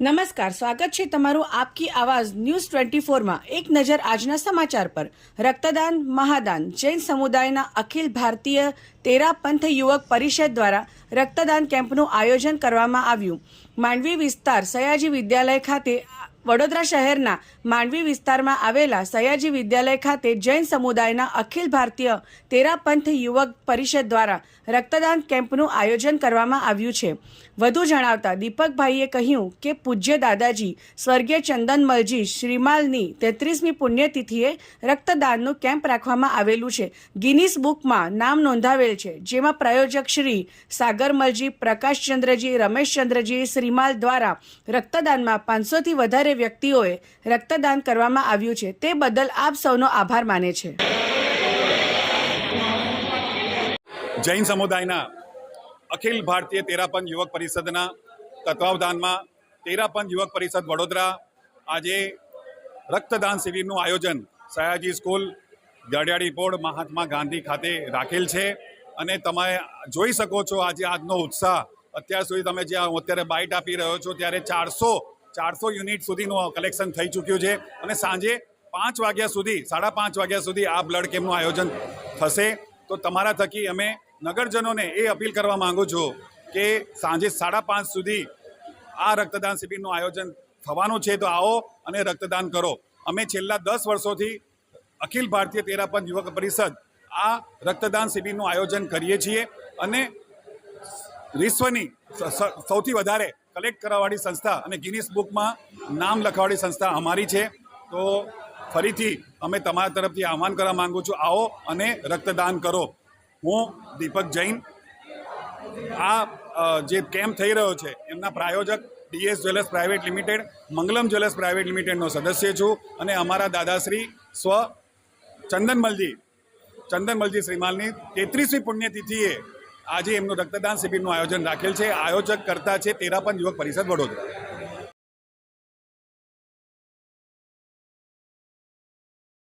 નમસ્કાર, સ્વાગત છે તમારું આપકી આવાજ ન્યૂઝ ટ્વેન્ટી ફોરમાં. એક નજર આજના સમાચાર પર. રક્તદાન, મહાદાન, જૈન સમુદાયના અખિલ ભારતીય તેરા પંથ યુવક પરિષદ દ્વારા રક્તદાન કેમ્પનું આયોજન કરવામાં આવ્યું. માંડવી વિસ્તાર સયાજી વિદ્યાલય ખાતે વડોદરા શહેરના માંડવી વિસ્તારમાં આવેલા સયાજી વિદ્યાલય ખાતે જૈન સમુદાયના અખિલ ભારતીય તેરા પંથ યુવક પરિષદ દ્વારા રક્તદાન કેમ્પનું આયોજન કરવામાં આવ્યું છે. વધુ જણાવતા દીપકભાઈએ કહ્યું કે પૂજ્ય દાદાજી, સ્વર્ગીય ચંદનમલજી શ્રીમાલની તેત્રીસમી પુણ્યતિથિએ રક્તદાનનું કેમ્પ રાખવામાં આવેલું છે. ગિનિસ બુકમાં નામ નોંધાવેલ છે, જેમાં પ્રાયોજક શ્રી સાગરમલજી, પ્રકાશચંદ્રજી, રમેશચંદ્રજી શ્રીમાલ દ્વારા રક્તદાનમાં પાંચસોથી વધારે વ્યક્તિઓએ રક્તદાન કરવામાં આવ્યું છે, તે બદલ આપ સૌનો આભાર માને છે. જૈન સમુદાયના અખિલ ભારતીય તેરાપન યુવક પરિષદના તત્વાવધાનમાં તેરાપન યુવક પરિષદ વડોદરા આજે રક્તદાન શિબિરનું આયોજન સયાજી સ્કૂલ દડિયાળી પોળ, મહાત્મા ગાંધી ખાતે રાખેલ છે. અને તમે જોઈ શકો છો આજે આજનો ઉત્સાહ. અત્યાર સુધી તમે જ્યાં અત્યારે બાઇટ આપી રહ્યો છો, ત્યારે ચારસો ચારસો યુનિટ સુધીનું કલેક્શન થઈ ચૂક્યું છે અને સાંજે પાંચ વાગ્યા સુધી, સાડા પાંચ વાગ્યા સુધી આ બ્લડ કેમ્પનું આયોજન થશે. તો તમારા થકી અમે નગરજનોને એ અપીલ કરવા માંગુ છું કે સાંજે સાડા પાંચ સુધી આ રક્તદાન શિબિરનું આયોજન થવાનું છે તો આવો અને રક્તદાન કરો. અમે છેલ્લા દસ વર્ષોથી અખિલ ભારતીય તેરાપંથ યુવક પરિષદ આ રક્તદાન શિબિરનું આયોજન કરીએ છીએ અને વિશ્વની સૌથી વધારે કલેક્ટ કરાવવાળી સંસ્થા અને ગિનિસ બુકમાં નામ લખવાવાળી સંસ્થા અમારી છે. તો ફરીથી અમે તમારા તરફથી આહવાન કરવા માગું છું, આવો અને રક્તદાન કરો. હું દીપક જૈન. આ જે કેમ્પ થઈ રહ્યો છે, એમના પ્રાયોજક DS jewellers private limited, Mangalam jewellers private લિમિટેડનો સદસ્ય છું અને અમારા દાદાશ્રી સ્વ ચંદનમલજી ચંદનમલજી શ્રીમાલની તેત્રીસમી પુણ્યતિથિએ આજે એમનું રક્તદાન શિબિરનું આયોજન રાખેલ છે. આયોજક કરતા છે તેરાપન યુવક પરિષદ વડોદરા.